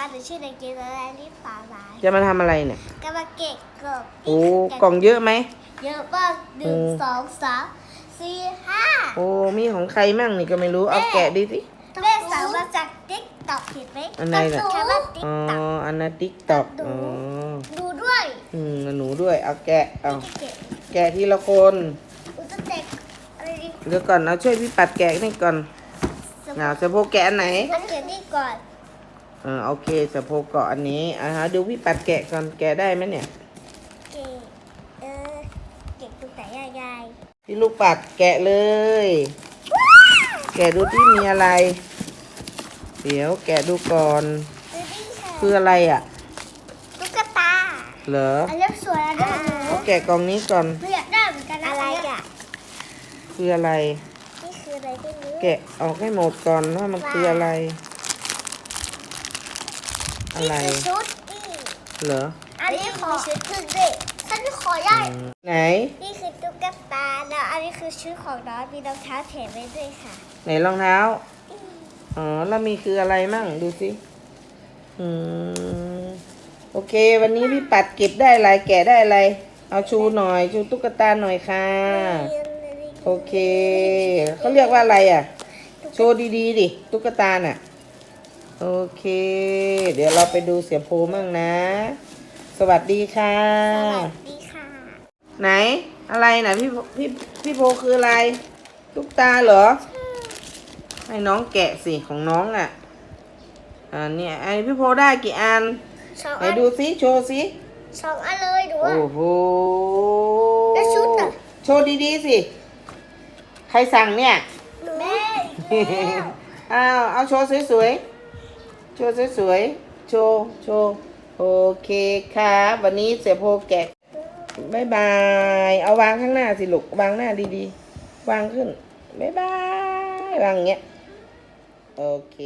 คะหนูชื่อเด็กหญิงอะไรนี่ป่าหลายจะมาทำอะไรเนี่ยกำลังเก็บกล่องโอ้กล่องเยอะไหมเยอะมากหนึ่งโอ้สองสามสี่ห้าโอ้มีของใครมั่งนี่ก็ไม่รู้เอาแกะดิสิแม่สั่งมาจากติ๊กต็อกเห็นไหมอันไหนล่ะแค่ว่าติ๊กอ๋อต็อกอันนั้นติ๊กต็อกดูอ๋อดูด้วยอืมหนูด้วยเอาแกะเอาเก็บแกะทีละคนอุตเต็กอะไรดีเดี๋ยวก่อนเอาช่วยพี่ปัดแกะนี่ก่อนสมเอาสะโพกแกะอันไหนอันเก็บนี่ก่อนเออโอเคสะโพกเกาะอันนี้อ่าฮะดูพี่ปัดแกะก่อนแกะได้ไหมเนี่ย เก็บเออเก็บตรงไหนอะยายพี่ลูกปัดแกะเลย แกะดูที่มีอะไร เดี๋ยวแกะดูก่อน ดูนี่ค่ะคืออะไรอะ ตุ๊กตาเหรออันเล็กสวยอันนี้หนูเอาแกะกล่องนี้ก่อน หนูอยากได้เหมือนกันนะอะไรอะคืออะไร นี่คืออะไรไม่รู้แกะออกให้หมดก่อนว่ามันคืออะไร อะไร นี่คือชุดนี่เหรออันนี้ขอชุดขึ้นด้วยฉันขอได้ อืมไหน นี่คือตุ๊กตาแล้วอันนี้คือชุดของน้องมีรองเท้าแถมไว้ด้วยค่ะ ไหนรองเท้า อ๋อ แล้วมีคืออะไรมั่ง ดูสิ อืม โอเค วันนี้พี่ปัดเก็บได้อะไร แกะได้อะไร เอาชูหน่อย ชูตุ๊กตาหน่อยค่ะ โอเค เขาเรียกว่าอะไรอะ โชว์ดีๆดิ ตุ๊กตาน่ะ โอเค เดี๋ยวเราไปดูเสียโพมั่งนะ สวัสดีค่ะ สวัสดีค่ะ ไหนอะไรนะพี่พี่พี่โพคืออะไรตุ๊กตาเหรอ ให้น้องแกะสิของน้องอะอ่าเนี่ยไอพี่โพได้กี่อันสองไหนอันดูสิโชว์สิสองอันเลยดูว่า โอ้โหแล้วชุดอะโชว์ดีๆสิ ใครสั่งเนี่ย แม่อ้าวเอาโชว์สวยๆโชว์สวยๆ โชว์ โชว์ โอเคครับวันนี้เสียโพแกะบายบาย เอาวางข้างหน้าสิลูก วางหน้าดีๆ วางขึ้นบายบาย วางเงี้ย โอเค